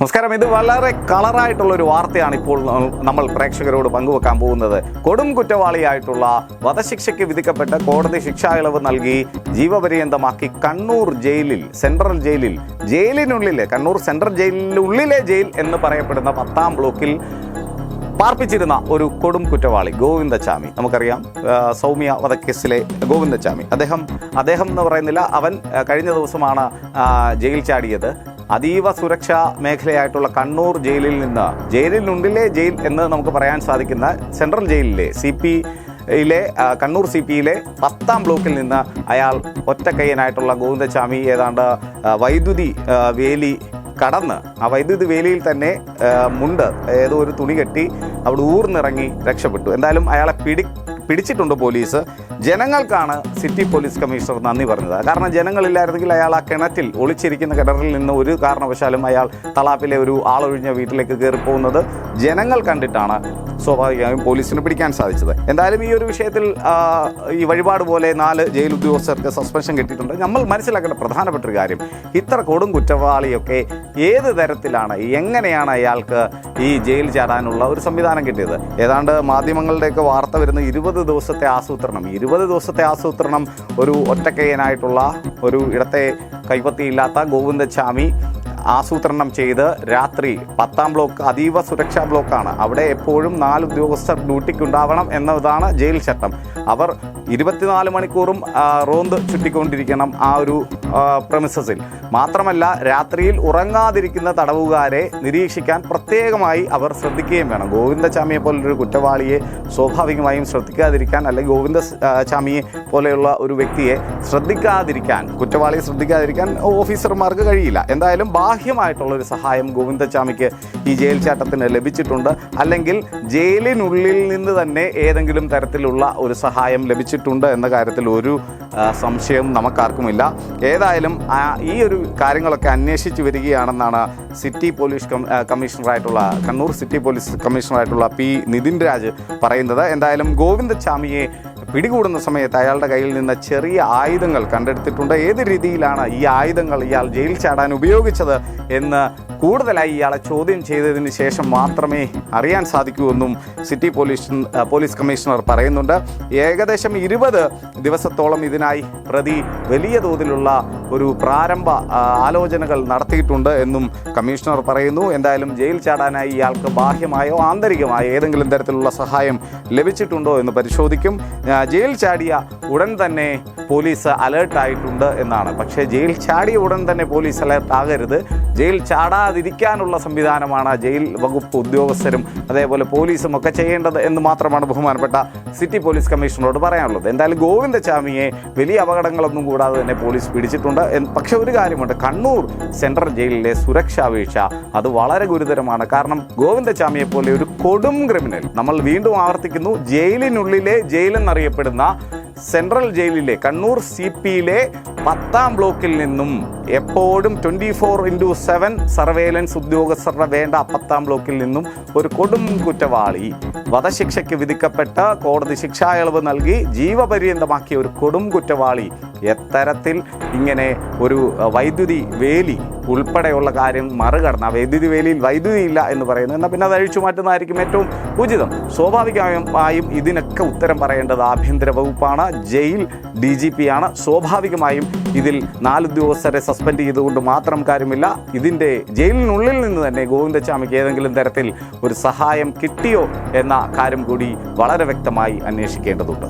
നമസ്കാരം. ഇത് വളരെ കളറായിട്ടുള്ള ഒരു വാർത്തയാണ് ഇപ്പോൾ നമ്മൾ പ്രേക്ഷകരോട് പങ്കുവെക്കാൻ പോകുന്നത്. കൊടും കുറ്റവാളിയായിട്ടുള്ള വധശിക്ഷയ്ക്ക് വിധിക്കപ്പെട്ട കോടതി ശിക്ഷാ ഇളവ് നൽകി ജീവപര്യന്തമാക്കി കണ്ണൂർ ജയിലിൽ സെൻട്രൽ ജയിലിൽ ജയിലിനുള്ളിലെ കണ്ണൂർ സെൻട്രൽ ജയിലിനുള്ളിലെ ജയിൽ എന്ന് പറയപ്പെടുന്ന പത്താം ബ്ലോക്കിൽ പാർപ്പിച്ചിരുന്ന ഒരു കൊടും കുറ്റവാളി ഗോവിന്ദച്ചാമി. നമുക്കറിയാം സൗമ്യ വധക്കേസിലെ ഗോവിന്ദച്ചാമി. അദ്ദേഹം അദ്ദേഹം എന്ന് പറയുന്നില്ല അവൻ കഴിഞ്ഞ ദിവസമാണ് ജയിൽ ചാടിയത്. അതീവ സുരക്ഷാ മേഖലയായിട്ടുള്ള കണ്ണൂർ ജയിലിൽ നിന്ന് ജയിലിനുള്ളിലെ ജയിൽ എന്ന് നമുക്ക് പറയാൻ സാധിക്കുന്ന സെൻട്രൽ ജയിലിലെ സി പി യിലെ കണ്ണൂർ സി പിയിലെ പത്താം ബ്ലോക്കിൽ നിന്ന് അയാൾ ഒറ്റക്കയ്യനായിട്ടുള്ള ഗോവിന്ദച്ചാമി ഏതാണ്ട് വൈദ്യുതി വേലി കടന്ന് ആ വൈദ്യുതി വേലിയിൽ തന്നെ മുണ്ട് ഏതോ ഒരു തുണി കെട്ടി അവിടെ ഊർന്നിറങ്ങി രക്ഷപ്പെട്ടു. എന്തായാലും അയാളെ പിടി പിടിച്ചിട്ടുണ്ട് പോലീസ്. ജനങ്ങൾക്കാണ് സിറ്റി പോലീസ് കമ്മീഷണർ നന്ദി പറഞ്ഞത്. കാരണം ജനങ്ങളില്ലായിരുന്നെങ്കിൽ അയാൾ ആ കിണറ്റിൽ ഒളിച്ചിരിക്കുന്ന കിണറിൽ നിന്ന് ഒരു കാരണവശാലും അയാൾ തളാപ്പിലെ ഒരു ആളൊഴിഞ്ഞ വീട്ടിലേക്ക് കയറി പോകുന്നത് ജനങ്ങൾ കണ്ടിട്ടാണ് സ്വാഭാവികമായും പോലീസിന് പിടിക്കാൻ സാധിച്ചത്. എന്തായാലും ഈ ഒരു വിഷയത്തിൽ ഈ വഴിപാട് പോലെ നാല് ജയിൽ ഉദ്യോഗസ്ഥർക്ക് സസ്പെൻഷൻ കിട്ടിയിട്ടുണ്ട്. നമ്മൾ മനസ്സിലാക്കേണ്ട പ്രധാനപ്പെട്ട ഒരു കാര്യം ഇത്ര കൊടും കുറ്റവാളിയൊക്കെ ഏത് തരത്തിലാണ് എങ്ങനെയാണ് അയാൾക്ക് ഈ ജയിൽ ചാടാനുള്ള ഒരു സംവിധാനം കിട്ടിയത്? ഏതാണ്ട് മാധ്യമങ്ങളുടെയൊക്കെ വാർത്ത വരുന്ന ഇരുപത് ദിവസത്തെ ആസൂത്രണം ഇരുപത് ദിവസത്തെ ആസൂത്രണം ഒരു ഒറ്റക്കയ്യനായിട്ടുള്ള ഒരു ഇടത്തെ കൈപ്പത്തിയില്ലാത്ത ഗോവിന്ദച്ചാമി ആസൂത്രണം ചെയ്ത് രാത്രി പത്താം ബ്ലോക്ക് അതീവ സുരക്ഷാ ബ്ലോക്കാണ്. അവിടെ എപ്പോഴും നാല് ഉദ്യോഗസ്ഥർ ഡ്യൂട്ടിക്ക് ഉണ്ടാവണം എന്നതാണ് ജയിൽ ചട്ടം. അവർ ഇരുപത്തിനാല് മണിക്കൂറും റോന്ത് ചുറ്റിക്കൊണ്ടിരിക്കണം ആ ഒരു പ്രമിസസിൽ മാത്രമല്ല രാത്രിയിൽ ഉറങ്ങാതിരിക്കുന്ന തടവുകാരെ നിരീക്ഷിക്കാൻ പ്രത്യേകമായി അവർ ശ്രദ്ധിക്കുകയും വേണം. ഗോവിന്ദചാമിയെ പോലൊരു കുറ്റവാളിയെ സ്വാഭാവികമായും ശ്രദ്ധിക്കാതിരിക്കാൻ അല്ലെങ്കിൽ ഗോവിന്ദചാമിയെ ചാമിയെ പോലെയുള്ള ഒരു വ്യക്തിയെ ശ്രദ്ധിക്കാതിരിക്കാൻ കുറ്റവാളിയെ ശ്രദ്ധിക്കാതിരിക്കാൻ ഓഫീസർമാർക്ക് കഴിയില്ല. എന്തായാലും ബാഹ്യമായിട്ടുള്ള ഒരു സഹായം ഗോവിന്ദച്ചാമിക്ക് ഈ ജയിൽ ചാട്ടത്തിന് ലഭിച്ചിട്ടുണ്ട്. അല്ലെങ്കിൽ ജയിലിനുള്ളിൽ നിന്ന് തന്നെ ഏതെങ്കിലും തരത്തിലുള്ള ഒരു സഹായം ലഭിച്ചിട്ടുണ്ട് എന്ന കാര്യത്തിൽ ഒരു സംശയവും സംശയം നമുക്കാർക്കുമില്ല. ഏതായാലും ഈ ഒരു കാര്യങ്ങളൊക്കെ അന്വേഷിച്ച് വരികയാണെന്നാണ് സിറ്റി പോലീസ് കമ്മീഷണറായിട്ടുള്ള കണ്ണൂർ സിറ്റി പോലീസ് കമ്മീഷണറായിട്ടുള്ള പി നിതിൻ രാജ് പറയുന്നത്. എന്തായാലും ഗോവിന്ദചാമിയെ പിടികൂടുന്ന സമയത്ത് അയാളുടെ കയ്യിൽ നിന്ന് ചെറിയ ആയുധങ്ങൾ കണ്ടെടുത്തിട്ടുണ്ട്. ഏത് രീതിയിലാണ് ഈ ആയുധങ്ങൾ ഇയാൾ ജയിൽ ചാടാൻ ഉപയോഗിച്ചത് എന്ന് കൂടുതലായി ഇയാളെ ചോദ്യം ചെയ്തതിന് ശേഷം മാത്രമേ അറിയാൻ സാധിക്കൂ എന്നും സിറ്റി പോലീസ് പോലീസ് കമ്മീഷണർ പറയുന്നുണ്ട്. ഏകദേശം ഇരുപത് ദിവസത്തോളം ഇതിനായി പ്രതി വലിയ തോതിലുള്ള ഒരു പ്രാരംഭ ആലോചനകൾ നടത്തിയിട്ടുണ്ട് എന്നും കമ്മീഷണർ പറയുന്നു. എന്തായാലും ജയിൽ ചാടാനായി ഇയാൾക്ക് ബാഹ്യമായോ ആന്തരികമായോ ഏതെങ്കിലും തരത്തിലുള്ള സഹായം ലഭിച്ചിട്ടുണ്ടോ എന്ന് പരിശോധിക്കും. ജയിൽ ചാടിയ ഉടൻ തന്നെ പോലീസ് അലേർട്ടായിട്ടുണ്ട് എന്നാണ്. പക്ഷേ ജയിൽ ചാടിയ ഉടൻ തന്നെ പോലീസ് അലേർട്ട് ആകരുത് ജയിൽ ചാടാതിരിക്കാനുള്ള സംവിധാനമാണ് ജയിൽ വകുപ്പ് ഉദ്യോഗസ്ഥരും അതേപോലെ പോലീസും ഒക്കെ ചെയ്യേണ്ടത് എന്ന് മാത്രമാണ് ബഹുമാനപ്പെട്ട സിറ്റി പോലീസ് കമ്മീഷണറോട് പറയാനുള്ളത്. എന്തായാലും ഗോവിന്ദചാമിയെ വലിയ അപകടങ്ങളൊന്നും കൂടാതെ തന്നെ പോലീസ് പിടിച്ചിട്ടുണ്ട് പക്ഷെ ഒരു കാര്യമുണ്ട്. കണ്ണൂർ സെൻട്രൽ ജയിലിലെ സുരക്ഷാ വീഴ്ച അത് വളരെ ഗുരുതരമാണ്. കാരണം ഗോവിന്ദചാമിയെ പോലെ ഒരു കൊടും ക്രിമിനൽ നമ്മൾ വീണ്ടും ആവർത്തിക്കുന്നു. ജയിലിനുള്ളിലെ ജയിലെന്നറിയപ്പെടുന്ന സെൻട്രൽ ജയിലിലെ കണ്ണൂർ സി പിയിലെ പത്താം ബ്ലോക്കിൽ നിന്നും എപ്പോഴും twenty four into seven surveillance ഉദ്യോഗസ്ഥരുടെ വേണ്ട പത്താം ബ്ലോക്കിൽ നിന്നും ഒരു കൊടും കുറ്റവാളി വധശിക്ഷയ്ക്ക് വിധിക്കപ്പെട്ട കോടതി ശിക്ഷാ ഇളവ് നൽകി ജീവപര്യന്തമാക്കിയ ഒരു കൊടും കുറ്റവാളി എത്തരത്തിൽ ഇങ്ങനെ ഒരു വൈദ്യുതി വേലി ഉൾപ്പെടെയുള്ള കാര്യം മറികടന്ന് വൈദ്യുതി വേലിയിൽ വൈദ്യുതി ഇല്ല എന്ന് പറയുന്നത് എന്നാൽ പിന്നെ അത് അഴിച്ചു മാറ്റുന്നതായിരിക്കും ഏറ്റവും ഉചിതം. സ്വാഭാവികമായും ഇതിനൊക്കെ ഉത്തരം പറയേണ്ടത് ആഭ്യന്തര വകുപ്പാണ് ജയിൽ ഡി ജി പി ആണ്. സ്വാഭാവികമായും ഇതിൽ നാല് ഉദ്യോഗസ്ഥരെ സസ്പെൻഡ് ചെയ്തുകൊണ്ട് മാത്രം കാര്യമില്ല. ഇതിന്റെ ജയിലിനുള്ളിൽ നിന്ന് തന്നെ ഗോവിന്ദച്ചാമിക്ക് ഏതെങ്കിലും തരത്തിൽ ഒരു സഹായം കിട്ടിയോ എന്ന കാര്യം കൂടി വളരെ വ്യക്തമായി അന്വേഷിക്കേണ്ടതുണ്ട്.